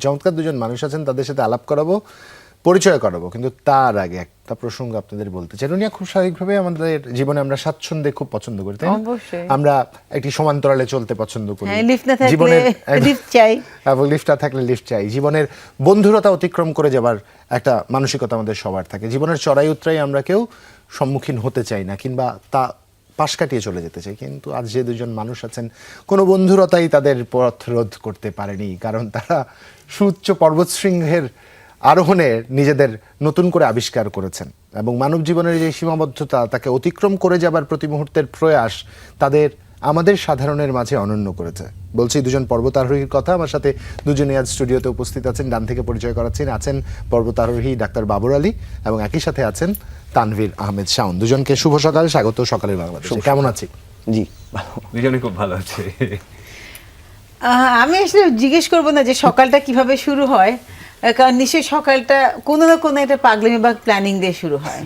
চমৎকার দুজন মানুষ আছেন তাদের সাথে আলাপ করাবো পরিচয় করাবো। কিন্তু তার আগে একটা প্রসঙ্গ আপনাদের বলতে চাই। রুনিয়া খুব স্বাভাবিকভাবে আমাদের জীবনে আমরা স্বাচ্ছন্দ্যে খুব পছন্দ করি তাই আমরা একটি সমান্তরালে চলতে পছন্দ করি। হ্যাঁ, না থাকলে চাই। এবং লিফট না থাকলে লিফট চাই। জীবনের বন্ধুরতা অতিক্রম করে যাবার একটা মানসিকতা আমাদের সবার থাকে। জীবনের চড়াই উতরাই আমরা কেউ সম্মুখীন হতে চাই না কিংবা তা পাশ কাটিয়ে চলে যেতে চাই। কিন্তু আজ যে দুজন মানুষ আছেন কোনো বন্ধুরতাই তাদের পথ রোধ করতে পারেনি কারণ তারা সুউচ্চ পর্বতশৃঙ্গের আরোহণে নিজেদের নতুন করে আবিষ্কার করেছেন এবং মানব জীবনের যে সীমাবদ্ধতা তাকে অতিক্রম করে যাবার প্রতি মুহূর্তের প্রয়াস তাদের আমাদের সাধারণের মাঝে অনন্য করেছে। বলছি দুজন পর্বতারোহীর কথা। আমার সাথে দুজনে আজ স্টুডিওতে উপস্থিত আছেন ডান থেকে পরিচয় করাচ্ছেন। আছেন পর্বতারোহী ডাক্তার বাবর আলী এবং একই সাথে আছেন তানভীর আহমেদ শাওন। দুজনকে শুভ সকাল স্বাগত সকালের বাংলাদেশ। কেমন আছি? জি ভালো। দুজনে খুব ভালো আছে। আমি আসলে জিজ্ঞেস করব না যে সকালটা কীভাবে শুরু হয় কারণ নিশ্চয়ই সকালটা কোনো না কোনো একটা পাগলামি বা প্ল্যানিং দিয়ে শুরু হয়।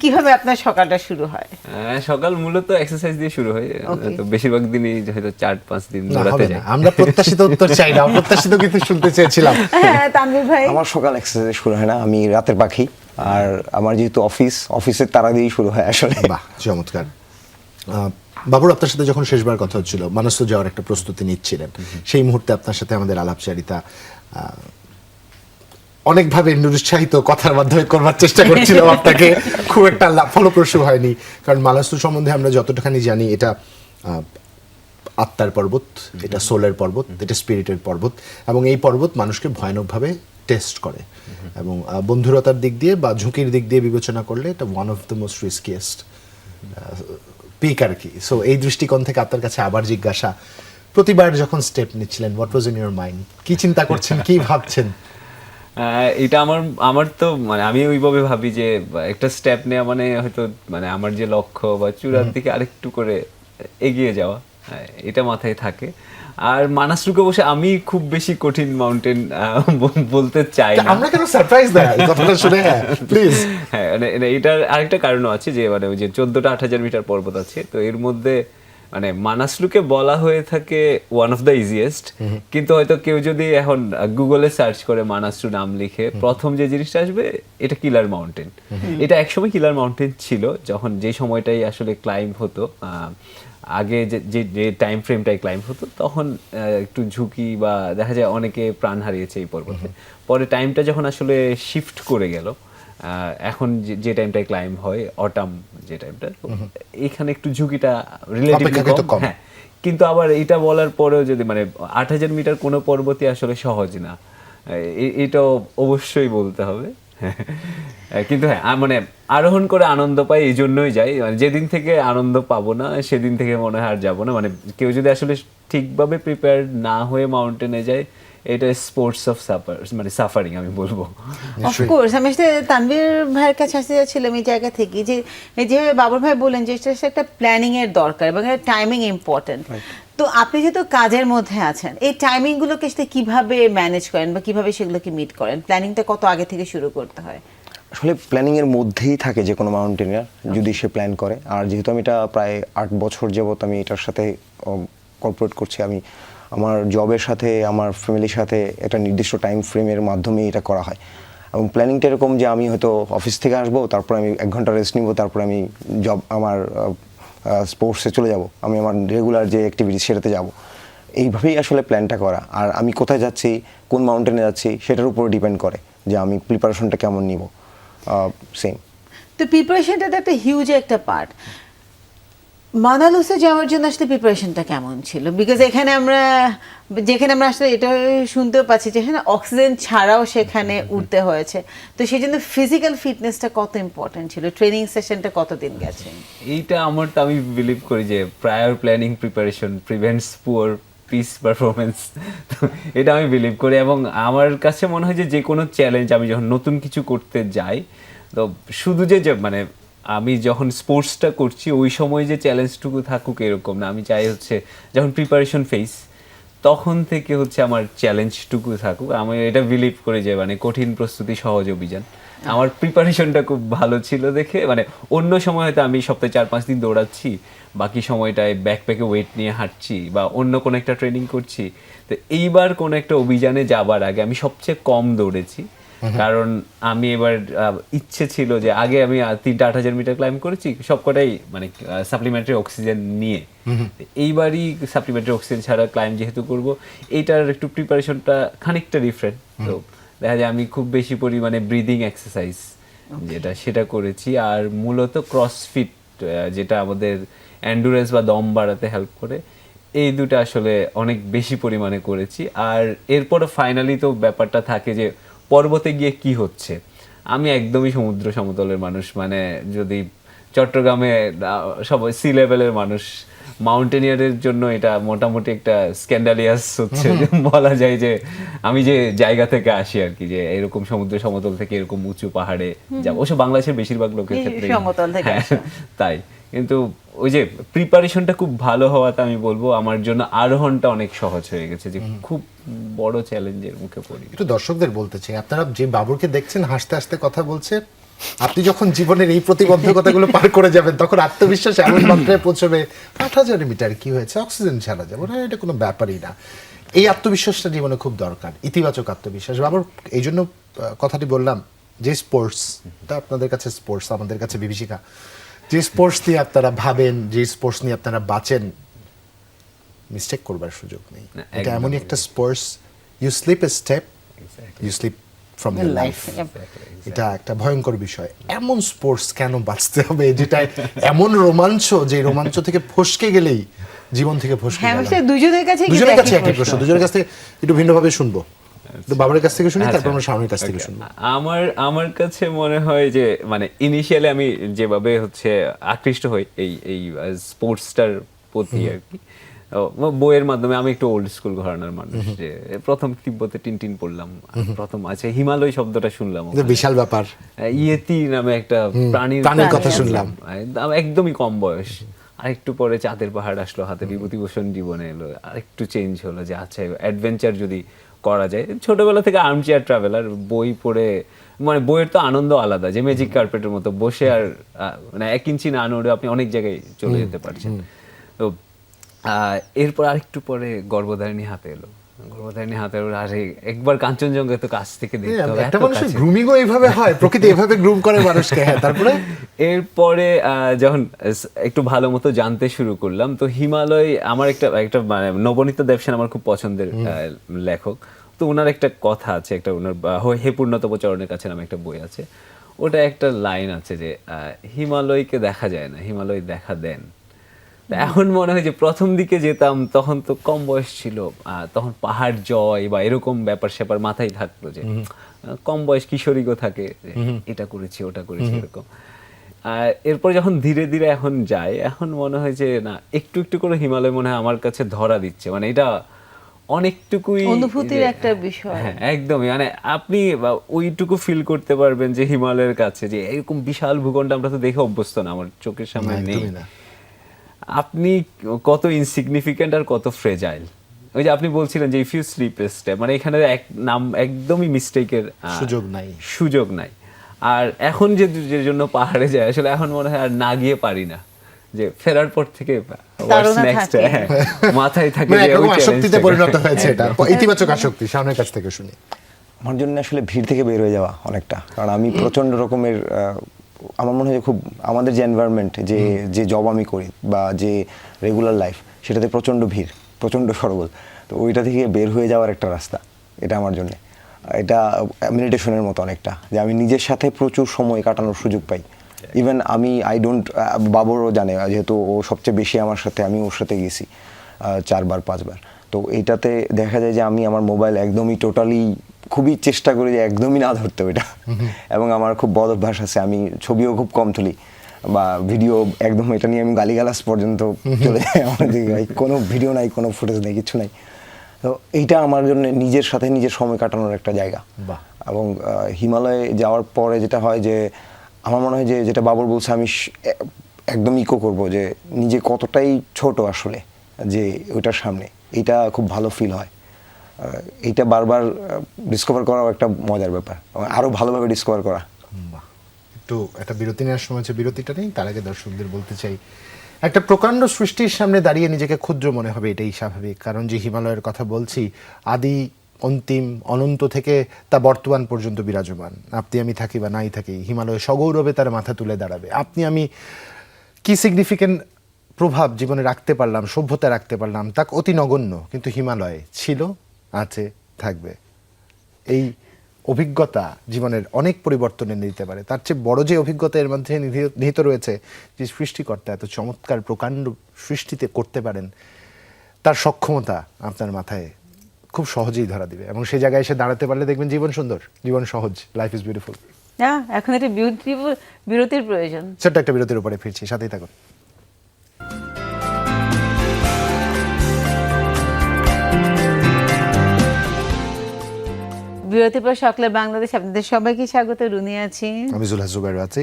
কীভাবে আপনার সকালটা শুরু হয়? সকাল মূলত এক্সারসাইজ দিয়ে শুরু হয় তো বেশিরভাগ দিনই হয়তো চার পাঁচ দিন দৌড়াতে যাই। আমরা প্রত্যাশিত উত্তর চাই না অপ্রত্যাশিত কিন্তু শুনতে চেয়েছিলাম। হ্যাঁ তানভীর ভাই। আমার সকাল এক্সারসাইজ শুরু হয় না আমি রাতের পাখি আর আমার যেহেতু অফিস অফিসের তারা দিয়েই শুরু হয় আসলে। বাহ চমৎকার। আহ, বাবুর আপনার সাথে যখন শেষবার কথা হচ্ছিল মানুষ তো যাওয়ার একটা প্রস্তুতি নিচ্ছিলেন। সেই মুহূর্তে আপনার সাথে আমাদের আলাপচারিতা অনেকভাবে নিরুৎসাহিত কথার মাধ্যমে করবার চেষ্টা করছিলাম আপনাকে। খুব একটা ফলপ্রসূ হয়নি। কারণ মালাস্তু সম্বন্ধে আমরা যতটুখানি জানি এটা আত্মার পর্বত এটা সোলের পর্বত এটা স্পিরিটের পর্বত এবং এই পর্বত মানুষকে ভয়ানকভাবে টেস্ট করে। এবং বন্ধুরতার দিক দিয়ে বা ঝুঁকির দিক দিয়ে বিবেচনা করলে এটা one of the most riskiest peak আর কি। সো এই দৃষ্টিকোণ থেকে আপনার কাছে আবার জিজ্ঞাসা। প্রতিবার যখন স্টেপ নিচ্ছিলেন what was in your mind কি চিন্তা করছেন কি ভাবছেন? এটা আমার আমার তো মানে আমি ওইভাবে ভাবি যে একটা স্টেপ নেওয়া মানে হয়তো মানে আমার যে লক্ষ্য বা চূড়ার দিকে আরেকটু করে এগিয়ে যাওয়া এটা মাথায় থাকে। আর মানাসরুকে বসে আমি খুব বেশি কঠিন মাউন্টেন বলতে চাই না। আমরা কেন সারপ্রাইজ দেয়? কথাটা শুনে হ্যাঁ প্লিজ হ্যাঁ মানে মানে এটার আরেকটা কারণও আছে যে মানে ওই যে চোদ্দটা আট হাজার মিটার পর্বত আছে তো এর মধ্যে মানে মানাসলুকে বলা হয়ে থাকে ওয়ান অফ দ্য ইজিয়েস্ট কিন্তু হয়তো কেউ যদি এখন গুগলে সার্চ করে মানাসলু নাম লিখে প্রথম যে জিনিসটা আসবে এটা কিলার মাউন্টেন এটা একসময় কিলার মাউন্টেন ছিল যখন যে সময়টাই আসলে ক্লাইম্ব হতো আহ, আগে যে যে- টাইম ফ্রেমটাই ক্লাইম্ব হতো তখন একটু ঝুঁকি বা দেখা যায় অনেকে প্রাণ হারিয়েছে এই পর্বতে। পরে টাইমটা যখন আসলে শিফট করে গেল এখন যে- যে টাইমটায় ক্লাইম্ব হয় অটাম যে টাইমটা এখানে একটু ঝুঁকিটা রিলেটিভলি অপেক্ষাকৃত কম। হ্যাঁ কিন্তু আবার এটা বলার পরেও যদি মানে আট হাজার মিটার কোনো পর্বতই আসলে সহজ না। এটাও অবশ্যই বলতে হবে। কিন্তু হ্যাঁ মানে আরোহণ করে আনন্দ পাই এই জন্যই যাই। মানে যেদিন থেকে আনন্দ পাবো না, সেদিন থেকে মনে হয় আর যাব না। মানে কেউ যদি আসলে ঠিকভাবে প্রিপেয়ার না হয়ে মাউন্টেনে যায় এটা স্পোর্টস অফ সাফার মানে সাফারিং আমি বলব। অফকোর্স আমি আসলে তানভীর ভাইয়ের কাছে আসতে যাচ্ছিলাম এই জায়গা থেকে যে এই যে বাবুর ভাই বললেন যে এটা একটা প্ল্যানিং এর দরকার এবং টাইমিং ইম্পর্টেন্ট তো আপনি যেহেতু কাজের মধ্যে আছেন এই টাইমিং গুলোকে সাথে কীভাবে ম্যানেজ করেন বা কীভাবে সেগুলোকে মিট করেন? প্ল্যানিংটা কত আগে থেকে শুরু করতে হয়? আসলে প্ল্যানিং এর মধ্যেই থাকে যে কোনো মাউন্টেনিয়ার যদি সে প্ল্যান করে। আর যেহেতু আমি এটা প্রায় আট বছর যাবত আমি এটার সাথে কর্পোরেট করছি আমি আমার জবের সাথে, আমার ফ্যামিলির সাথে একটা নির্দিষ্ট টাইম ফ্রেমের মাধ্যমে এটা করা হয়। এবং প্ল্যানিংটা এরকম যে আমি হয়তো অফিস থেকে আসব, তারপর আমি এক ঘণ্টা রেস্ট নিব, তারপর আমি জব আমার স্পোর্টসে চলে যাব, আমি আমার রেগুলার যে অ্যাক্টিভিটি সেটাতে যাব। এইভাবেই আসলে প্ল্যানটা করা। আর আমি কোথায় যাচ্ছি, কোন মাউন্টেনে যাচ্ছি, সেটার উপর ডিপেন্ড করে যে আমি প্রিপারেশনটা কেমন নিব। সেম তো প্রিপারেশনটা তো একটা হিউজ একটা পার্ট মানালুসে যাওয়ার জন্য আসলে প্রিপারেশনটা কেমন ছিল? বিকজ এখানে আমরা, যেখানে আমরা আসলে এটা শুনতেও পাচ্ছি যে এখানে অক্সিজেন ছাড়াও সেখানে উঠতে হয়েছে। তো সেই জন্য ফিজিক্যাল ফিটনেসটা কত ইম্পর্টেন্ট ছিল? ট্রেনিং সেশনটা কতদিন গেছে? এইটা আমার তো আমি বিলিভ করি যে prior planning preparation prevents poor piss performance এটা আমি বিলিভ করি এবং আমার কাছে মনে হয় যে যে কোনো চ্যালেঞ্জ আমি যখন নতুন কিছু করতে যাই, তো শুধু যে মানে আমি যখন স্পোর্টসটা করছি, ওই সময় যে চ্যালেঞ্জটুকু থাকুক এরকম না। আমি চাই হচ্ছে, যখন প্রিপারেশন ফেস তখন থেকে হচ্ছে আমার চ্যালেঞ্জটুকু থাকুক। আমি এটা বিলিভ করি যে মানে কঠিন প্রস্তুতি সহজ অভিযান। আমার প্রিপারেশনটা খুব ভালো ছিল দেখে মানে অন্য সময় হয়তো আমি সপ্তাহে চার পাঁচ দিন দৌড়াচ্ছি, বাকি সময়টায় ব্যাকপ্যাকে ওয়েট নিয়ে হাঁটছি বা অন্য কোনো একটা ট্রেনিং করছি। তো এইবার কোনো একটা অভিযানে যাবার আগে আমি সবচেয়ে কম দৌড়েছি। কারণ আমি এবার ইচ্ছে ছিল যে আগে আমি তিনটা আট হাজার মিটার ক্লাইম করেছি সবকটাই মানে সাপ্লিমেন্টারি অক্সিজেন নিয়ে। এইবারই সাপ্লিমেন্টারি অক্সিজেন ছাড়া ক্লাইম যেহেতু করব এইটার একটু প্রিপারেশনটা খানিকটা ডিফারেন্ট তো দেখা যায় আমি খুব বেশি পরিমাণে ব্রিদিং এক্সারসাইজ যেটা সেটা করেছি। আর মূলত ক্রসফিট যেটা আমাদের অ্যান্ডুরেন্স বা দম বাড়াতে হেল্প করে এই দুটো আসলে অনেক বেশি পরিমাণে করেছি। আর এরপরে ফাইনালি তো ব্যাপারটা থাকে যে পর্বতে গিয়ে কি হচ্ছে? আমি একদমই সমুদ্র সমতলের মানুষ মানে যদি চট্টগ্রামে সবাই সি লেভেলের মানুষ মাউন্টেনিয়ারের জন্য এটা মোটামুটি একটা স্ক্যান্ডালিয়াস হচ্ছে। বলা যায় যে আমি যে জায়গা থেকে আসি আর কি যে এরকম সমুদ্র সমতল থেকে এরকম উঁচু পাহাড়ে যাব। অবশ্য বাংলাদেশের বেশিরভাগ লোকের ক্ষেত্রে আসা। তাই। কিন্তু ওই যে প্রিপারেশনটা খুব ভালো হওয়াতে আমি বলব আমার জন্য আরোহণটা অনেক সহজ হয়ে গেছে যে খুব বড় চ্যালেঞ্জের মুখে পড়ি। একটু দর্শকদের বলতে চাই আপনারা যে বাবুরকে দেখছেন হাসতে হাসতে কথা বলছে আপনি যখন জীবনের এই প্রতিবন্ধকতাগুলো পার করে যাবেন তখন আত্মবিশ্বাস এমন মাত্রায় পৌঁছবে। আট হাজার মিটার কি হয়েছে? অক্সিজেন ছাড়া যাব না এটা কোনো ব্যাপারই না। এই আত্মবিশ্বাসটা জীবনে খুব দরকার ইতিবাচক আত্মবিশ্বাস। বাবুর এই জন্য কথাটি বললাম যে স্পোর্টস তা আপনাদের কাছে স্পোর্টস আমাদের কাছে বিভীষিকা। যে স্পোর্টস নিয়ে আপনারা ভাবেন যে স্পোর্টস নিয়ে আপনারা বাঁচেন মিস্টেক করবার সুযোগ নেই। এটা এমনই একটা sports. You slip a step you slip from your life এটা একটা ভয়ঙ্কর বিষয়। এমন স্পোর্টস কেন বাঁচতে হবে? যেটা এমন রোমাঞ্চ যে রোমাঞ্চ থেকে ফসকে গেলেই জীবন থেকে ফসকে হ্যাঁ। আসলে দুজনের কাছে দুজনের কাছে একই প্রশ্ন। দুজনের কাছ থেকে একটু ভিন্নভাবে শুনব। একটু বাবার কাছ থেকে শুনি তারপর আমরা শাওনের কাছ থেকে শুনব। আমার আমার কাছে মনে হয় যে মানে ইনিশিয়ালি আমি যেভাবে হচ্ছে আকৃষ্ট হই এই এই স্পোর্টসটার প্রতি আর কি বইয়ের মাধ্যমে আমি একটু ওল্ড স্কুল ঘরানার মানুষ যে প্রথম তিব্বতে টিনটিন পড়লাম প্রথম আছে হিমালয় শব্দটা শুনলাম বিশাল ব্যাপার। ইয়েতি নামে একটা প্রাণীর প্রাণীর কথা শুনলাম। একদমই কম বয়স। আরেকটু পরে চাঁদের পাহাড় আসলো হাতে বিভূতিভূষণ জীবনে এলো আরেকটু চেঞ্জ হলো যে আচ্ছা অ্যাডভেঞ্চার যদি করা যায়। ছোটবেলা থেকে আর্ম চেয়ার ট্রাভেলার বই পড়ে মানে বইয়ের তো আনন্দ আলাদা যে ম্যাজিক কার্পেটের মতো বসে আর মানে এক ইঞ্চি না নড়ে আপনি অনেক জায়গায় চলে যেতে পারছেন। তো আহ, এরপর আরেকটু পরে গর্ভধারিণী হাতে এলো। গর্ভধারিণী হাতে এলো আরে একবার কাঞ্চনজঙ্ঘা তো কাছ থেকে দেখতে হবে একটা মানুষের। গ্রুমিংও এইভাবে হয় প্রকৃতি এভাবে গ্রুম করে মানুষকে হ্যাঁ তারপরে? এরপরে যখন একটু ভালো মতো জানতে শুরু করলাম তো হিমালয় আমার একটা একটা মানে নবনীত দেবসেন আমার খুব পছন্দের লেখক। তো ওনার একটা কথা আছে একটা ওনার হ- পূর্ণতপ চরণের কাছে নামে একটা বই আছে। ওটা একটা লাইন আছে যে আহ, হিমালয়কে দেখা যায় না হিমালয় দেখা দেন। এখন মনে হয় যে প্রথম দিকে যেতাম তখন তো কম বয়স ছিল তখন পাহাড় জয় বা এরকম ব্যাপার স্যাপার মাথায় থাকতো যে কম বয়স কিশোরীগো থাকে এটা করেছি ওটা করেছি এরকম। আর এরপর যখন ধীরে ধীরে এখন যায় এখন মনে হয় যে না একটু একটু করে হিমালয় মনে হয় আমার কাছে ধরা দিচ্ছে। মানে এটা অনেকটুকুই অনুভূতির একটা বিষয়। হ্যাঁ একদমই। মানে আপনি ওইটুকু ফিল করতে পারবেন যে হিমালয়ের কাছে যে এরকম বিশাল ভূখণ্ড আমরা তো দেখে অভ্যস্ত না আমার চোখের সামনে নেই। না। আপনি কত ইনসিগনিফিক্যান্ট আর কত ফ্রেজাইল ওই যে আপনি বলছিলেন যে ইফ ইউ স্লিপ স্টেপ মানে এখানে এক নাম একদমই মিস্টেকের সুযোগ নাই। সুযোগ নাই। আর এখন যে যে জন্য পাহাড়ে যায় আসলে এখন মনে হয় আর না গিয়ে পারি না। যে ফেরার পর থেকে। হ্যাঁ মাথায় থাকে মানে আসক্তিতে পরিণত হয়েছে এটা। ইতিবাচক আসক্তি শাওনের কাছ থেকে শুনি। আমার জন্য আসলে ভিড় থেকে বের হয়ে যাওয়া অনেকটা। কারণ আমি প্রচণ্ড রকমের আহ, আমার মনে হয় খুব আমাদের যে এনভায়রনমেন্ট যে যে জব আমি করি বা যে রেগুলার লাইফ সেটাতে প্রচণ্ড ভিড় প্রচণ্ড সরবল তো ওইটা থেকে বের হয়ে যাওয়ার একটা রাস্তা এটা আমার জন্য। এটা মেডিটেশনের মতো অনেকটা যে আমি নিজের সাথে প্রচুর সময় কাটানোর সুযোগ পাই। ইভেন আমি আই ডোন্ট বাবরও জানে যেহেতু ও সবচেয়ে বেশি আমার সাথে আমি ওর সাথে গেছি চারবার পাঁচবার। তো এইটাতে দেখা যায় যে আমি আমার মোবাইল একদমই টোটালি খুবই চেষ্টা করি যে একদমই না ধরতে ওইটা। এবং আমার খুব বদ অভ্যাস আছে আমি ছবিও খুব কম তুলি বা ভিডিও একদম এটা নিয়ে আমি গালিগালাজ পর্যন্ত চলে যাই আমার দিকে। ভাই কোনো ভিডিও নাই কোনো ফুটেজ নেই কিছু নাই। তো এইটা আমার জন্য নিজের সাথে নিজের সময় কাটানোর একটা জায়গা। এবং হিমালয়ে যাওয়ার পরে যেটা হয় যে আমার মনে হয় যে যেটা বাবর বলছে আমি একদম ইকো করব যে নিজে কতটাই ছোট আসলে যে ওইটার সামনে এটা খুব ভালো ফিল হয়। এইটা বারবার ডিসকভার করাও একটা মজার ব্যাপার। আরও ভালোভাবে ডিসকভার করা। একটু একটা বিরতি নেওয়ার সময় হচ্ছে বিরতিটা নেই, তার আগে দর্শকদের বলতে চাই, একটা প্রকাণ্ড সৃষ্টির সামনে দাঁড়িয়ে নিজেকে ক্ষুদ্র মনে হবে, এটাই স্বাভাবিক। কারণ যে হিমালয়ের কথা বলছি, আদি, অন্তিম, অনন্ত থেকে তা বর্তমান পর্যন্ত বিরাজমান। আপনি আমি থাকি বা নাই থাকি, হিমালয় সগৌরবে তার মাথা তুলে দাঁড়াবে। আপনি আমি কি সিগনিফিকেন্ট প্রভাব জীবনে রাখতে পারলাম, সভ্যতা রাখতে পারলাম, তা অতি নগণ্য। কিন্তু হিমালয়ে ছিল আছে থাকবে। এই অভিজ্ঞতা জীবনের অনেক পরিবর্তনে নিতে পারে। তার চেয়ে বড় যে অভিজ্ঞতা এর মধ্যে নিহি- নিহিত রয়েছে যে সৃষ্টিকর্তা এত চমৎকার প্রকাণ্ড সৃষ্টিতে করতে পারেন তার সক্ষমতা আপনার মাথায় খুব সহজেই ধরা দিবে এবং সেই জায়গায় এসে দাঁড়াতে পারলে দেখবেন জীবন সুন্দর জীবন সহজ লাইফ ইজ বিউটিফুল হ্যাঁ এখন একটা বিরতির প্রয়োজন। ছোট্ট একটা বিরতির উপরে ফিরছি সাথেই থাকুন। বিরতির পর সকলে বাংলাদেশ আপনাদের সবাইকে স্বাগত রুনি আছি। আমি জুলহাস জুবাইর আছি।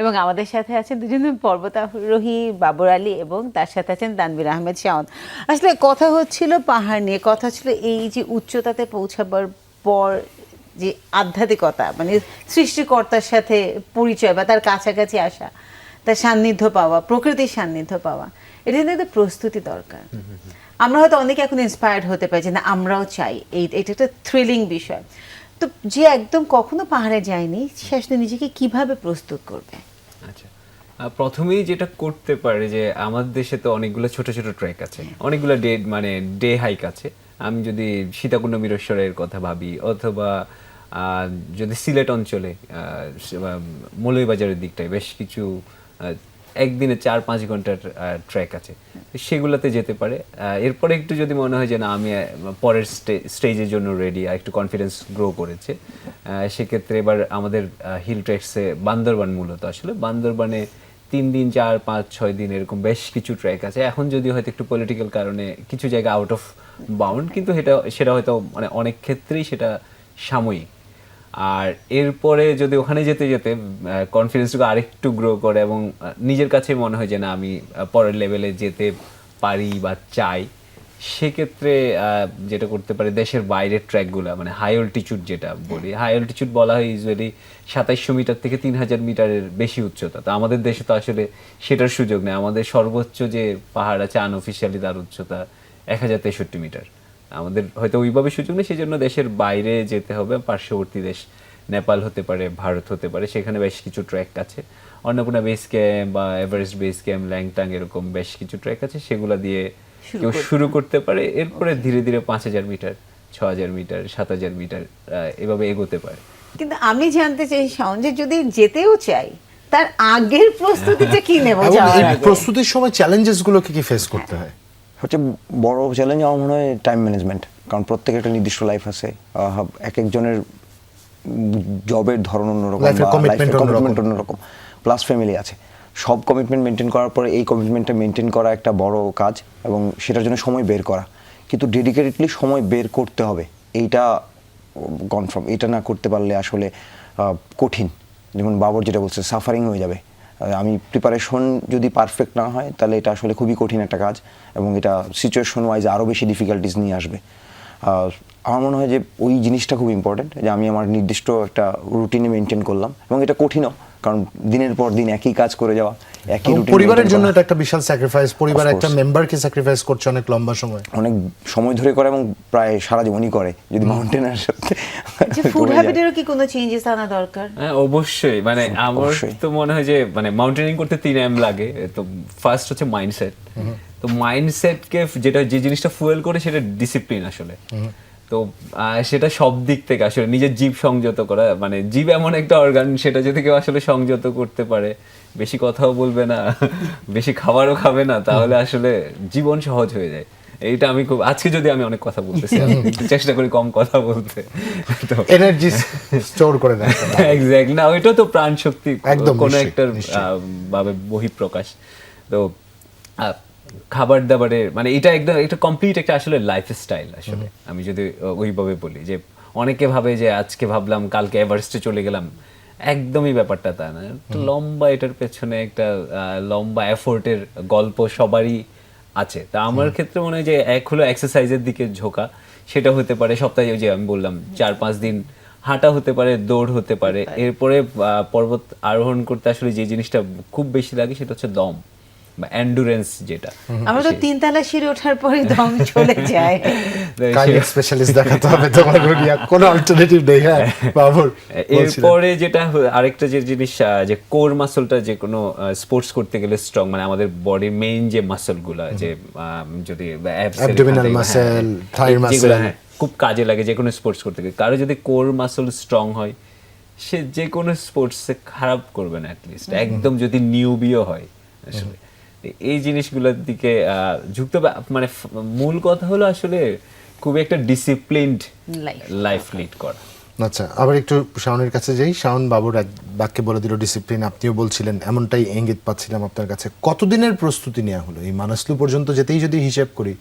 এবং আমাদের সাথে আছেন দুজন পর্বতারোহী বাবর আলী এবং তার সাথে আছেন তানবির আহমেদ শাওন। আসলে কথা হচ্ছিল পাহাড় নিয়ে কথা ছিল এই যে উচ্চতাতে পৌঁছাবার পর যে আধ্যাত্মিকতা মানে সৃষ্টিকর্তার সাথে পরিচয় বা তার কাছাকাছি আসা তার সান্নিধ্য পাওয়া প্রকৃতির সান্নিধ্য পাওয়া এটা কিন্তু প্রস্তুতি দরকার। আমরা হয়তো অনেকে এখন ইন্সপায়ার্ড হতে পারি যে না, আমরাও চাই। এই, এটা একটা থ্রিলিং বিষয়। তো যে একদম কখনো পাহাড়ে যায়নি, সে আসলে নিজেকে কীভাবে প্রস্তুত করবে? আচ্ছা। প্রথমেই যেটা করতে পারে যে আমার দেশে তো অনেকগুলো ছোট ছোট ট্রেক আছে। অনেকগুলো ডে মানে ডে হাইক আছে। আমি যদি সীতাকুণ্ড মিরেশ্বরের কথা ভাবি, অথবা যদি সিলেট অঞ্চলে মৌলভীবাজারের দিকটায় বেশ কিছু একদিনে চার, পাঁচ ঘণ্টার ট্র্যাক আছে। সেগুলোতে যেতে পারে। এরপরে একটু যদি মনে হয় যে না, আমি পরের স্টেজের জন্য রেডি আর একটু কনফিডেন্স গ্রো করেছে সেক্ষেত্রে এবার আমাদের হিল ট্রেকসে বান্দরবান মূলত আসলে। বান্দরবানে তিন দিন, চার, পাঁচ, ছয় দিন এরকম বেশ কিছু ট্র্যাক আছে। এখন যদি হয়তো একটু পলিটিক্যাল কারণে কিছু জায়গা আউট অফ বাউন্ড কিন্তু সেটা সেটা হয়তো মানে অনেক ক্ষেত্রেই সেটা সাময়িক। আর এরপরে যদি ওখানে যেতে যেতে কনফিডেন্সটুকু আরেকটু গ্রো করে এবং নিজের কাছে মনে হয় যে না, আমি পরের লেভেলে যেতে পারি বা চাই, সেক্ষেত্রে যেটা করতে পারে, দেশের বাইরের ট্র্যাকগুলো মানে হাই অল্টিচিউড যেটা বলি হাই অল্টিচিউড বলা হয় ইউজুয়ালি সাতাইশশো মিটার থেকে তিন হাজার মিটারের বেশি উচ্চতা। তো আমাদের দেশে তো আসলে সেটার সুযোগ নেই। আমাদের সর্বোচ্চ যে পাহাড় আছে আনঅফিসিয়ালি তার উচ্চতা এক হাজার তেষট্টি মিটার। আমাদের হয়তো ওইভাবে সুযোগ নেই সেই জন্য দেশের বাইরে যেতে হবে। পার্শ্ববর্তী দেশ নেপাল হতে পারে ভারত হতে পারে সেখানে বেশ কিছু ট্র্যাক আছে। অন্নপূর্ণা বেস ক্যাম্প বা এভারেস্ট বেস ক্যাম্প ল্যাংটাং এরকম বেশ কিছু ট্র্যাক আছে সেগুলো দিয়ে কেউ শুরু করতে পারে। এরপরে ধীরে ধীরে পাঁচ হাজার মিটার ছ হাজার মিটার সাত হাজার মিটার আহ, এভাবে এগোতে পারে। কিন্তু আমি জানতে চাই শাওন যে যদি যেতেও চাই তার আগের প্রস্তুতিটা কি নেব? প্রস্তুতির সময় চ্যালেঞ্জেসগুলো কি কি ফেস করতে হয়? সবচেয়ে বড় চ্যালেঞ্জ আমার মনে হয় টাইম ম্যানেজমেন্ট কারণ প্রত্যেকের একটা নির্দিষ্ট লাইফ আছে। এক একজনের জবের ধরন অন্যরকম অন্যরকম। কমিটমেন্ট অন্যরকম। প্লাস ফ্যামিলি আছে। সব কমিটমেন্ট মেনটেন করার পরে এই কমিটমেন্টটা মেনটেন করা একটা বড় কাজ এবং সেটার জন্য সময় বের করা। কিন্তু ডেডিকেটেডলি সময় বের করতে হবে। এইটা কনফার্ম এটা না করতে পারলে আসলে কঠিন। যেমন বাবর যেটা বলছে সাফারিং হয়ে যাবে। আমি প্রিপারেশন যদি পারফেক্ট না হয়, তাহলে এটা আসলে খুবই কঠিন একটা কাজ এবং এটা সিচুয়েশন ওয়াইজ আরও বেশি ডিফিকাল্টিস নিয়ে আসবে। আমার মনে হয় যে ওই জিনিসটা খুব ইম্পর্টেন্ট যে আমি আমার নির্দিষ্ট একটা রুটিনে মেনটেন করলাম এবং এটা কঠিনও। কারণ দিনের পর দিন একই কাজ করে যাওয়া একই পরিবারের জন্য এটা একটা বিশাল স্যাক্রিফাইস পরিবার একটা মেম্বারকে স্যাক্রিফাইস করছে অনেক লম্বা সময়। অনেক সময় ধরে করে এবং প্রায় সারা জীবনই করে যদি মাউন্টেনের সাথে ফুড হ্যাবিটেরও কি কোনো চেঞ্জেস আনা দরকার? হ্যাঁ অবশ্যই। মানে আমার তো মনে হয় যে মানে মাউন্টেনিং করতে তিন এম লাগে। তো ফার্স্ট হচ্ছে মাইন্ডসেট তো মাইন্ডসেটকে যেটা যে জিনিসটা ফুয়েল করে সেটা ডিসিপ্লিন আসলে। তো সেটা সব দিক থেকে আসলে নিজের জীব সংযত করা মানে জীব এমন একটা অর্গান সেটা যদি কেউ আসলে সংযত করতে পারে। বেশি কথাও বলবে না বেশি খাবারও খাবে না তাহলে আসলে জীবন সহজ হয়ে যায়। এইটা আমি খুব আজকে যদি আমি অনেক কথা বলতেছি চেষ্টা করি কম কথা বলতে। তো এনার্জি স্টোর করে দেয়। এক্স্যাক্ট না ওইটা তো প্রাণ শক্তি একদম, কোনো একটা। ভাবে বহিঃপ্রকাশ। তো খাবার দাবারের মানে এটা একদম একটা কমপ্লিট একটা আসলে লাইফস্টাইল আসলে। আমি যদি ওইভাবে বলি যে অনেকে ভাবে যে আজকে ভাবলাম কালকে এভারেস্টে চলে গেলাম। একদমই ব্যাপারটা তা না। একটা লম্বা এটার পেছনে একটা লম্বা এফোর্টের গল্প সবারই আছে। তা আমার ক্ষেত্রে মনে হয় যে এক হলো এক্সারসাইজের দিকে ঝোঁকা সেটা হতে পারে সপ্তাহে ওই যে আমি বললাম চার পাঁচ দিন হাঁটা হতে পারে দৌড় হতে পারে। এরপরে পর্বত আরোহণ করতে আসলে যে জিনিসটা খুব বেশি লাগে সেটা হচ্ছে দম। বা অ্যান্ডুরেন্স যেটা। আমরা তো তিনতলা সিঁড়ি ওঠার পরে দম চলে যায়। স্পেশালিস্ট দেখাতে হবে তোমার গড়িয়া কোনো অল্টারনেটিভ নেই হ্যাঁ বাবুর এরপরে যেটা আরেকটা যে জিনিস যে কোর মাসলটা যে কোনো স্পোর্টস করতে গেলে স্ট্রং মানে আমাদের বডির মেইন যে মাসলগুলা যে যদি হ্যাঁ, thigh যেগুলো, muscle। হ্যাঁ, খুব কাজে লাগে যে কোনো স্পোর্টস করতে গেলে। কারও যদি কোর মাসল স্ট্রং হয় সে যে কোনো স্পোর্টসে খারাপ করবে না অ্যাটলিস্ট একদম যদি নিউবিও হয় আসলে। এই জিনিসগুলোর দিকে যুক্ত ঝুঁকতে মানে মূল কথা হলো আসলে খুব একটা ডিসিপ্লিনড Life. লাইফ লিড করা। আচ্ছা আবার একটু শাওনের কাছে যাই। শাওন বাবুর এক বাক্যে বলে দিল ডিসিপ্লিন আপনিও বলছিলেন এমনটাই ইঙ্গিত পাচ্ছিলাম আপনার কাছে। কতদিনের প্রস্তুতি নেওয়া হলো? এই মানাসলু পর্যন্ত যেতেই যদি হিসেব করি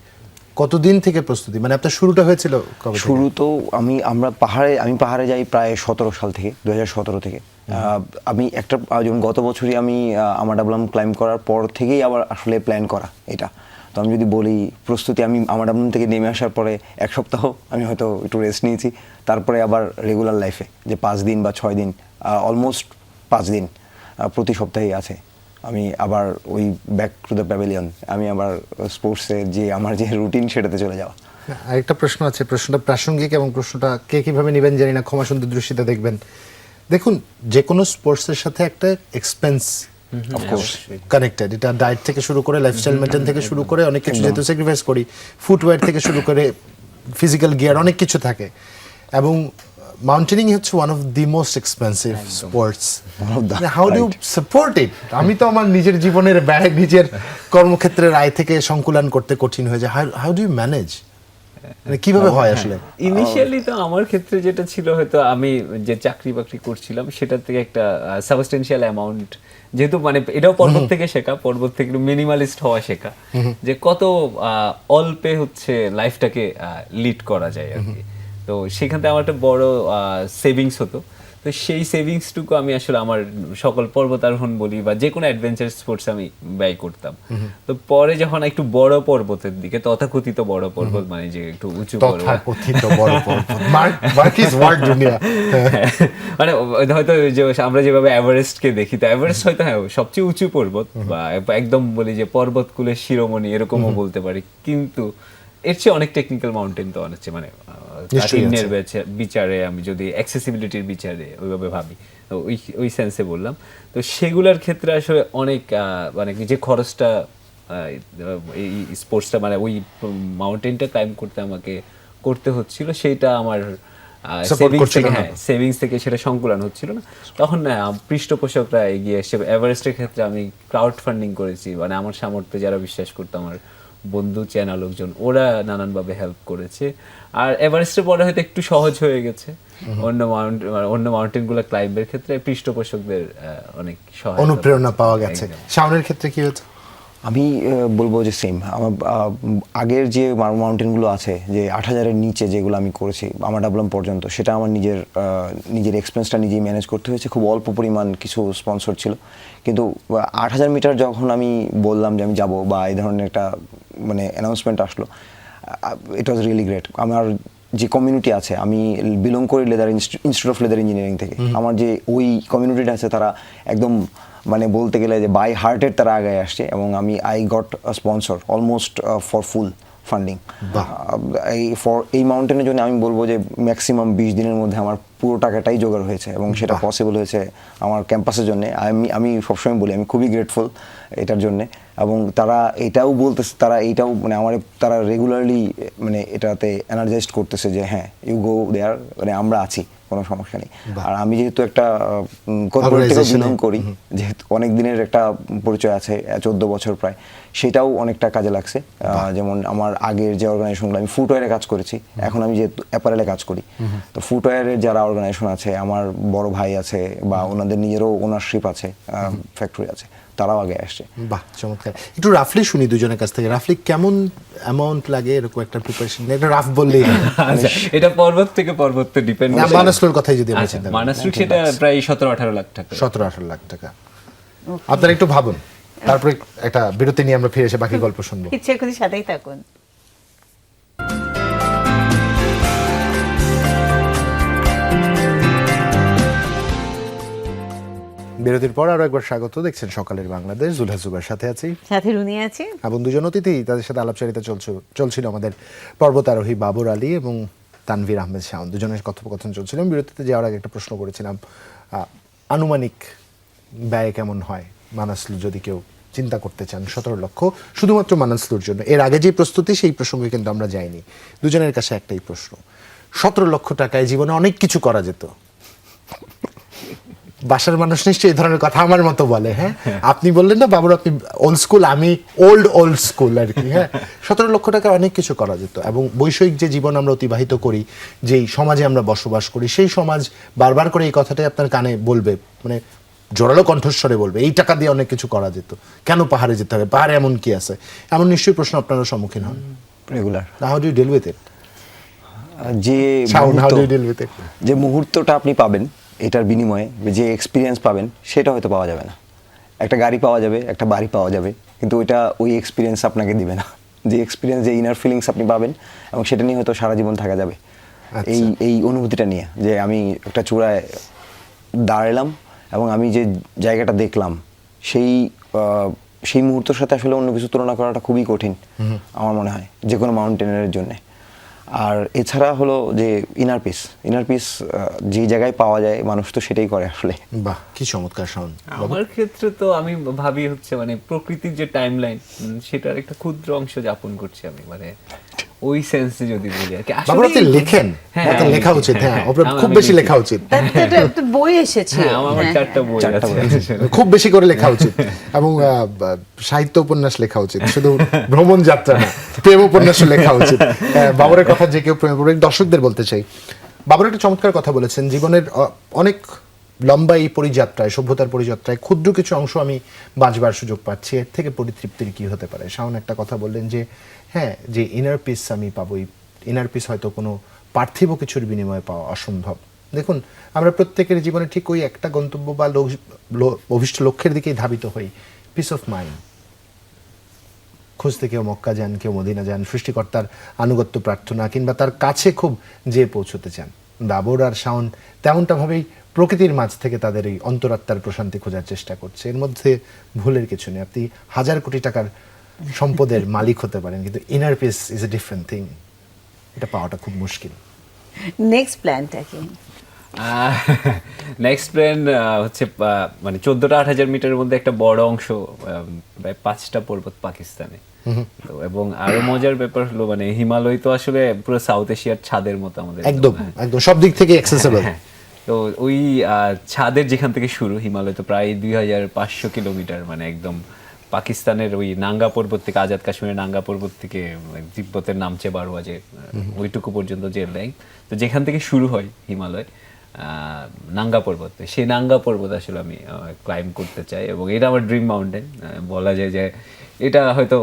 কতদিন থেকে প্রস্তুতি? মানে আপনার শুরুটা হয়েছিল কবে শুরু তো আমি আমরা পাহাড়ে আমি পাহাড়ে যাই প্রায় সতেরো সাল থেকে দু সতেরো থেকে। আমি একটা যেমন গত বছরই আমি আমার ডাবলাম ক্লাইম্ব করার পর থেকেই আবার আসলে প্ল্যান করা এটা। তো আমি যদি বলি প্রস্তুতি আমি আমার ডাবলাম থেকে নেমে আসার পরে এক সপ্তাহ আমি হয়তো একটু রেস্ট নিয়েছি। তারপরে আবার রেগুলার লাইফে যে পাঁচ দিন বা ছয় দিন অলমোস্ট পাঁচ দিন প্রতি সপ্তাহেই আছে। আমি আবার ওই ব্যাক টু দ্য প্যাভিলিয়ন আমি আবার স্পোর্টসের যে আমার যে রুটিন সেটাতে চলে যাওয়া। আরেকটা প্রশ্ন আছে প্রশ্নটা প্রাসঙ্গিক এবং প্রশ্নটা কে কীভাবে নেবেন জানি না ক্ষমা সুন্দর দৃষ্টিতে দেখবেন। দেখুন যে কোনো স্পোর্টসের সাথে একটা এক্সপেন্স কানেক্টেড এটা ডায়েট থেকে শুরু করে লাইফস্টাইল মেনটেন থেকে শুরু করে অনেক কিছু যেহেতু স্যাক্রিফাইস করি ফুটওয়্যার থেকে শুরু করে ফিজিক্যাল গিয়ার অনেক কিছু থাকে। এবং মাউন্টেনিং হচ্ছে one of the most expensive sports how do support it আমি তো আমার নিজের জীবনের ব্যয় নিজের কর্মক্ষেত্রের আয় থেকে সংকুলন করতে কঠিন হয়ে যায়। হাউ ডু ইউ ম্যানেজ কীভাবে হয় আসলে? ইনিশিয়ালি তো আমার ক্ষেত্রে যেটা ছিল হয়তো আমি যে চাকরি বাকরি করছিলাম সেটা থেকে একটা সাবস্টেন্সিয়াল অ্যামাউন্ট যেহেতু মানে এটাও পর্বত থেকে শেখা পর্বত থেকে মিনিমালিস্ট হওয়া শেখা। যে কত অল্পে হচ্ছে লাইফটাকে লিড করা যায় আর কি। তো সেখান থেকে আমার একটা বড় সেভিংস হতো। তো সেই সেভিংসটুকু আমি আসলে আমার সকল পর্বতারোহণ বলি বা যে কোনো অ্যাডভেঞ্চার স্পোর্টস আমি ব্যয় করতাম। তো পরে যখন একটু বড় পর্বতের দিকে তথাকথিত বড় পর্বত মানে যে একটু উঁচু বড় পর্বত। মানে হয়তো যে আমরা যেভাবে এভারেস্টকে দেখি তো এভারেস্ট হয়তো হ্যাঁ সবচেয়ে উঁচু পর্বত বা একদম বলি যে পর্বতকুলের শিরোমণি এরকমও বলতে পারি। কিন্তু এর চেয়ে অনেক টেকনিক্যাল মাউন্টেন তো অনেক মানে কাঠিন্যের বিচারে আমি যদি অ্যাক্সেসিবিলিটির বিচারে ওইভাবে ভাবি। ওই ওই সেন্সে বললাম। তো সেগুলোর ক্ষেত্রে আসলে অনেক মানে যে খরচটা এই স্পোর্টসটা মানে ওই মাউন্টেনটা ক্লাইম্ব করতে আমাকে করতে হচ্ছিল সেটা আমার সেভিংস থেকে হ্যাঁ সেভিংস থেকে সেটা সংকুলন হচ্ছিল না। তখন না পৃষ্ঠপোষকরা এগিয়ে এসে এভারেস্টের ক্ষেত্রে আমি ক্রাউড ফান্ডিং করেছি। মানে আমার সামর্থ্যে যারা বিশ্বাস করতো আমার বন্ধু চেনা লোকজন ওরা নানানভাবে হেল্প করেছে। আর এভারেস্টের পরে হয়তো একটু সহজ হয়ে গেছে। অন্য মাউন্ট অন্য মাউন্টেনগুলো ক্লাইম্বের ক্ষেত্রে পৃষ্ঠপোষকদের অনেক অনুপ্রেরণা পাওয়া গেছে। সামনের শাওনের ক্ষেত্রে কি হয়েছে? আমি বলব যে সেম আমার আগের যে মাউন্টেনগুলো আছে যে আট হাজারের নিচে যেগুলো আমি করেছি আমার ডাবলাম পর্যন্ত সেটা আমার নিজের নিজের এক্সপেন্সটা নিজেই ম্যানেজ করতে হয়েছে। খুব অল্প পরিমাণ কিছু স্পন্সর ছিল। কিন্তু আট হাজার মিটার যখন আমি বললাম যে আমি যাব বা এই ধরনের একটা মানে অ্যানাউন্সমেন্ট আসলো ইট ওয়াজ রিয়েলি গ্রেট আমার যে কমিউনিটি আছে আমি বিলং করি leather institute of leather engineering থেকে। আমার যে ওই কমিউনিটিটা আছে তারা একদম মানে বলতে গেলে যে বাই হার্টের তারা আগে আসছে এবং আমি I got sponsor almost for full funding এই ফর এই মাউন্টেনের জন্য আমি বলব যে ম্যাক্সিমাম বিশ দিনের মধ্যে আমার পুরো টাকাটাই জোগাড় হয়েছে এবং সেটা পসিবল হয়েছে আমার ক্যাম্পাসের জন্য। আমি আমি সবসময় বলি আমি খুবই গ্রেটফুল এটার জন্যে এবং তারা এটাও বলতেছে তারা এইটাও মানে আমার তারা রেগুলারলি মানে এটাতে এনার্জাইজড করতেছে যে হ্যাঁ ইউ গো দেয়ার মানে আমরা আছি। কোনো সমস্যা নেই। আর আমি যেহেতু একটা থেকে করি যেহেতু অনেক দিনের একটা পরিচয় আছে চোদ্দ বছর প্রায় সেটাও অনেকটা কাজে লাগছে। যেমন আমার আগের যে অর্গানাইজেশনগুলো আমি ফুটওয়্যারে কাজ করেছি এখন আমি যেহেতু অ্যাপারেলে কাজ করি। তো ফুটওয়্যারের যারা অর্গানাইজেশন আছে আমার বড় ভাই আছে বা ওনাদের নিজেরও ওনারশিপ আছে ফ্যাক্টরি আছে। তারাও আগে আসে বাহ চমৎকার। একটু রাফলি শুনি দুজনের কাছ থেকে। রাফলি কেমন অ্যামাউন্ট লাগে এরকম একটা প্রিপারেশন এটা রাফ বললেই আচ্ছা এটা পর্বত থেকে পর্বত তো ডিপেন্ড না, মানাসলুর কথাই যদি আমরা আচ্ছা চিন্তা করি। মানাসলুক সেটা প্রায় সতেরো আঠারো লাখ টাকা। সতেরো আঠারো লাখ টাকা। আপনারা একটু ভাবুন। তারপরে একটা বিরতি নিয়ে আমরা ফিরে এসে বাকি গল্প শুনব। ইচ্ছে করি সাথেই থাকুন। বিরতির পর আরও একবার স্বাগত। দেখছেন সকালের বাংলাদেশ। জুলহা জুবার সাথে আছি। সাথে রুনি আছে। এবং দুজন অতিথি তাদের সাথে আলাপচারিতা চলছিল চলছিল আমাদের পর্বতারোহী বাবর আলী এবং তানভীর আহমেদ শাওন। দুজনের কথোপকথন চলছিল। বিরতিতে যাওয়ার আগে একটা প্রশ্ন করেছিলাম আনুমানিক ব্যয় কেমন হয় মানাসলু যদি কেউ চিন্তা করতে চান? সতেরো লক্ষ। শুধুমাত্র মানাসলুর জন্য। এর আগে যে প্রস্তুতি সেই প্রসঙ্গে কিন্তু আমরা যাইনি। দুজনের কাছে একটাই প্রশ্ন। সতেরো লক্ষ টাকায় জীবনে অনেক কিছু করা যেত। বাসার মানুষ নিশ্চয়ই এই ধরনের কথা আমার মতো বলে হ্যাঁ? আপনি বললেন না বাবুর আপনি ওল্ড স্কুল আমি ওল্ড ওল্ড স্কুল আর কি হ্যাঁ? সতেরো লক্ষ টাকা অনেক কিছু করা যেত এবং বৈষয়িক যে জীবন আমরা অতিবাহিত করি যেই সমাজে আমরা বসবাস করি সেই সমাজ বারবার করে এই কথাটাই আপনার কানে বলবে মানে জোরালো কণ্ঠস্বরে বলবে এই টাকা দিয়ে অনেক কিছু করা যেত। কেন পাহাড়ে যেতে হবে? পাহাড়ে এমন কি আছে? এমন নিশ্চয়ই প্রশ্ন আপনারা সম্মুখীন হন। Regular how do deal with it যে যে মুহূর্তটা আপনি পাবেন এটার বিনিময়ে যে এক্সপিরিয়েন্স পাবেন সেটা হয়তো পাওয়া যাবে না। একটা গাড়ি পাওয়া যাবে একটা বাড়ি পাওয়া যাবে কিন্তু ওইটা ওই এক্সপিরিয়েন্স আপনাকে দিবে না। যে এক্সপিরিয়েন্স যে ইনার ফিলিংস আপনি পাবেন এবং সেটা নিয়ে হয়তো সারা জীবন থাকা যাবে। আচ্ছা। এই এই অনুভূতিটা নিয়ে যে আমি একটা চূড়ায় দাঁড়ালাম এবং আমি যে জায়গাটা দেখলাম সেই সেই মুহূর্তের সাথে আসলে অন্য কিছু তুলনা করাটা খুবই কঠিন আমার মনে হয় যে কোনো মাউন্টেনের জন্য। আর এছাড়া হলো যে ইনার পিস ইনার পিস যে জায়গায় পাওয়া যায় মানুষ তো সেটাই করে আসলে। বাহ কি চমৎকার সাউন্ড আমার ক্ষেত্রে তো আমি ভাবি হচ্ছে মানে প্রকৃতির যে টাইমলাইন সেটার একটা ক্ষুদ্র অংশ যাপন করছি আমি মানে ওই সেন্সে যদি বলি আর কি। বাবুর আপনি লেখেন। হ্যাঁ, লেখা উচিত হ্যাঁ হ্যাঁ, আপনার খুব বেশি লেখা উচিত। তো বই এসেছে। হ্যাঁ আমার হ্যাঁ। চারটা বই আছে। খুব বেশি করে লেখা উচিত। এবং আহ, সাহিত্য উপন্যাস লেখা উচিত। শুধু ভ্রমণ যাত্রা না প্রেম উপন্যাসও লেখা উচিত। বাবরের কথা যে কেউ প্রেম দর্শকদের বলতে চাই। বাবর একটা চমৎকার কথা বলেছেন। জীবনের অনেক লম্বা এই পরিযাত্রায়, সভ্যতার পরিযাত্রায় ক্ষুদ্র কিছু অংশ আমি বাঁচবার সুযোগ পাচ্ছি। এর থেকে পরিতৃপ্তির কি হতে পারে? শাওন একটা কথা বললেন যে হ্যাঁ যে ইনার পিস আমি পাবো ইনার পিস হয়তো কোনো পার্থিব কিছুর বিনিময়ে পাওয়া অসম্ভব। দেখুন, আমরা প্রত্যেকের জীবনে ঠিক ওই একটা গন্তব্য বা অভিষ্ট লক্ষ্যের দিকেই ধাবিত হই। পিস অফ মাইন্ড খুঁজতে কেউ মক্কা যান, কেউ মদিনা যান, সৃষ্টিকর্তার আনুগত্য প্রার্থনা কিংবা তার কাছে খুব যে পৌঁছতে চান। বাবর আর শাওন তেমনটা ভাবেই প্রকৃতির মাঝ থেকে তাদের এই অন্তরাত্মার প্রশান্তি খোঁজার চেষ্টা করছে। এর মধ্যে ভুলের কিছু নেই। আপনি হাজার কোটি টাকার সম্পদের মালিক হতে পারেন কিন্তু inner peace is a different thing এটা পাওয়াটা খুব মুশকিল। নেক্সট প্ল্যানটা কি? নেক্সট প্ল্যান হচ্ছে মানে চোদ্দটা আট হাজার মিটারের মধ্যে একটা বড় অংশ প্রায় পাঁচটা পর্বত পাকিস্তানে। তো এবং আরও মজার ব্যাপার হলো মানে হিমালয় তো আসলে পুরো সাউথ এশিয়ার ছাদের মতো আমাদের। একদম একদম সব দিক থেকে অ্যাক্সেসেবল হ্যাঁ তো ওই ছাদের যেখান থেকে শুরু হিমালয় তো প্রায় দুই হাজার পাঁচশো কিলোমিটার মানে একদম পাকিস্তানের ওই নাঙ্গা পর্বত থেকে আজাদ কাশ্মীরের নাঙ্গা পর্বত থেকে মানে তিব্বতের নামচে বারোয়া যে ওইটুকু পর্যন্ত যে লেন্থ তো যেখান থেকে শুরু হয় হিমালয় নাঙ্গা পর্বত। সেই নাঙ্গা পর্বত আসলে আমি ক্লাইম করতে চাই এবং এটা আমার ড্রিম মাউন্টেন বলা যায় যে এটা হয়তো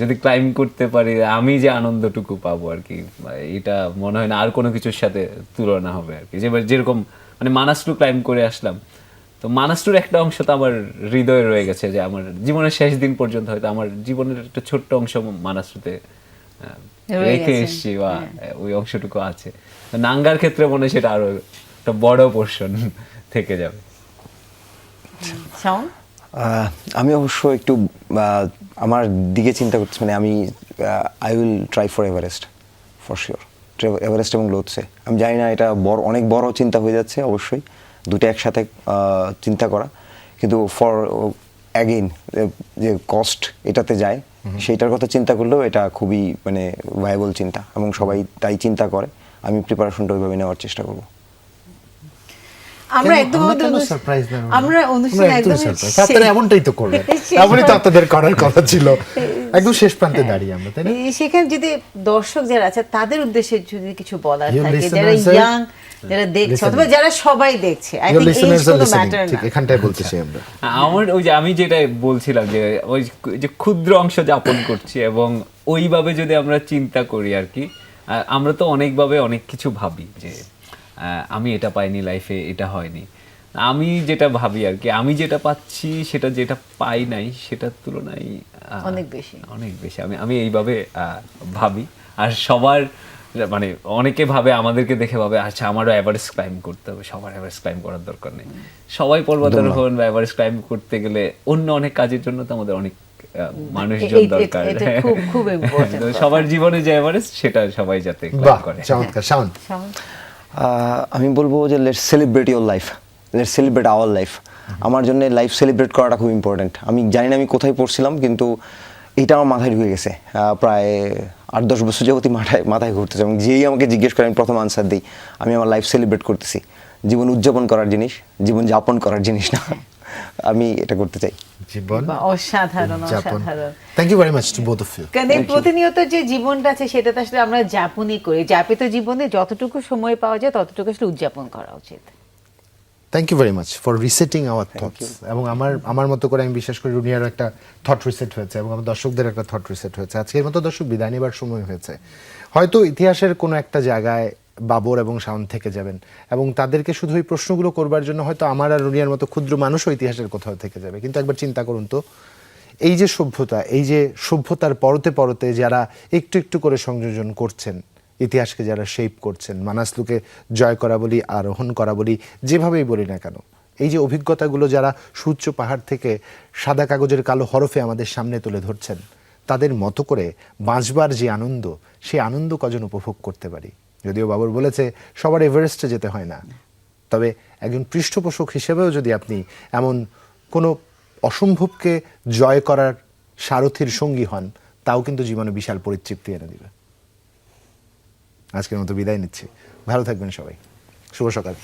যদি ক্লাইম করতে পারি আমি যে আনন্দটুকু পাবো আর কি এটা মনে হয় না আর কোনো কিছুর সাথে তুলনা হবে আর কি। যে যেরকম মানে মানাসলু ক্লাইম করে আসলাম তো মানাসলুর একটা অংশ তো আমার হৃদয়ে রয়ে গেছে যে আমার জীবনের শেষ দিন পর্যন্ত হয়তো আমার জীবনের একটা ছোট্ট অংশ রয়ে রেখে এসছি বা ওই অংশটুকু আছে। নাঙ্গার ক্ষেত্রে মনে হয় সেটা আরও একটা বড় পোর্শন থেকে যাবে। আমি অবশ্য একটু আমার দিকে চিন্তা করছি মানে আমি I will try for Everest for sure Everest এবং লোৎসে আমি জানি না এটা বড় অনেক বড় চিন্তা হয়ে যাচ্ছে অবশ্যই। দুটো একসাথে চিন্তা করা। কিন্তু ফর অ্যাগেন যে কস্ট এটাতে যায় সেইটার কথা চিন্তা করলেও এটা খুবই মানে ভায়াবল চিন্তা। এবং সবাই তাই চিন্তা করে। আমি প্রিপারেশনটা ওইভাবে নেওয়ার চেষ্টা করব। আমরা একদম না? আমরা অনুষ্ঠান একদম। আপনারা এমনটাই তো এমনই তো আপনাদের করার কথা ছিল। একদম শেষ প্রান্তে দাঁড়িয়ে আমরা তাই না? সেখানে যদি দর্শক যারা আছে তাদের উদ্দেশ্যে যদি কিছু বলার থাকে যারা ইয়াং যারা দেখছে অথবা যারা সবাই দেখছে আই থিংক এজ কোনো ম্যাটার ঠিক চাই আমরা। আমার ওই যে আমি যেটা বলছিলাম যে ওই যে ক্ষুদ্র অংশ যাপন করছি এবং ওইভাবে যদি আমরা চিন্তা করি আর কি আমরা তো অনেকভাবে অনেক কিছু ভাবি যে আমি এটা পাইনি লাইফে এটা হয়নি। আমি যেটা ভাবি আর কি আমি যেটা পাচ্ছি সেটা যেটা পাই নাই সেটার তুলনায় অনেক বেশি। অনেক বেশি। আমি আমি এইভাবে আহ, ভাবি। আর সবার মানে অনেকে ভাবে আমাদেরকে দেখে ভাবে আচ্ছা আমারও এভারেস্ট ক্লাইম করতে হবে সবার এভারেস্ট ক্লাইম করার দরকার নেই। সবাই পর্বতারোহণ বা এভারেস্ট ক্লাইম করতে গেলে অন্য অনেক কাজের জন্য তো আমাদের অনেক মানুষজন দরকার। সবার জীবনে যে এভারেস্ট সেটা সবাই যাতে করে। চমৎকার শাওন? আমি বলব যে let's celebrate your life let's celebrate our life আমার জন্য লাইফ সেলিব্রেট করাটা খুব ইম্পর্ট্যান্ট আমি জানি না আমি কোথায় পড়ছিলাম কিন্তু এটা আমার মাথায় ঢুকে গেছে। প্রায় আট দশ বছর যাবতই মাথায় মাথায় ঘুরতেছে। এবং যেই আমাকে জিজ্ঞেস করে আমি প্রথম আনসার দিই আমি আমার লাইফ সেলিব্রেট করতেছি। জীবন উদযাপন করার জিনিস জীবন যাপন করার জিনিস না। আমি এটা করতে চাই। জীবন অসাধারণ অসাধারণ। Thank you very much to both of you কারণ প্রতিনিয়ত যে জীবনটা আছে সেটা আসলে আমরা যাপনই করি। যাপিত জীবনে যতটুকু সময় পাওয়া যায় ততটুকু আসলে উদযাপন করা উচিত। Thank you very much for resetting our thoughts এবং আমার আমার মতো করে আমি বিশ্বাস করি রুনিয়ারও একটা থট রিসেট হয়েছে এবং আমার দর্শকদের একটা থট রিসেট হয়েছে। আজকের মতো দর্শক বিদায় নেবার সময় হয়েছে। হয়তো ইতিহাসের কোনো একটা জায়গায় বাবর এবং শাওন থেকে যাবেন। এবং তাদেরকে শুধু ওই প্রশ্নগুলো করবার জন্য হয়তো আমার আর রুনিয়ার মতো ক্ষুদ্র মানুষও ইতিহাসের কোথাও থেকে যাবে। কিন্তু একবার চিন্তা করুন তো, এই যে সভ্যতা, এই যে সভ্যতার পরতে পরতে যারা একটু একটু করে সংযোজন করছেন, ইতিহাসকে যারা শেপ করছেন, মানাসলুকে জয় করা বলি, আরোহণ করা বলি, যেভাবেই বলি না কেন, এই যে অভিজ্ঞতাগুলো যারা সূর্য পাহাড় থেকে সাদা কাগজের কালো হরফে আমাদের সামনে তুলে ধরছেন, তাদের মতো করে বাঁচবার যে আনন্দ সেই আনন্দ কজন উপভোগ করতে পারি? যদিও বাবর বলেছে, সবার এভারেস্টে যেতে হয় না। তবে একজন পৃষ্ঠপোষক হিসেবেও যদি আপনি এমন কোনো অসম্ভবকে জয় করার সারথির সঙ্গী হন, তাও কিন্তু জীবনে বিশাল পরিতৃপ্তি এনে দেবে। আজকের মতো বিদায় নিচ্ছি। ভালো থাকবেন সবাই। শুভ সকাল।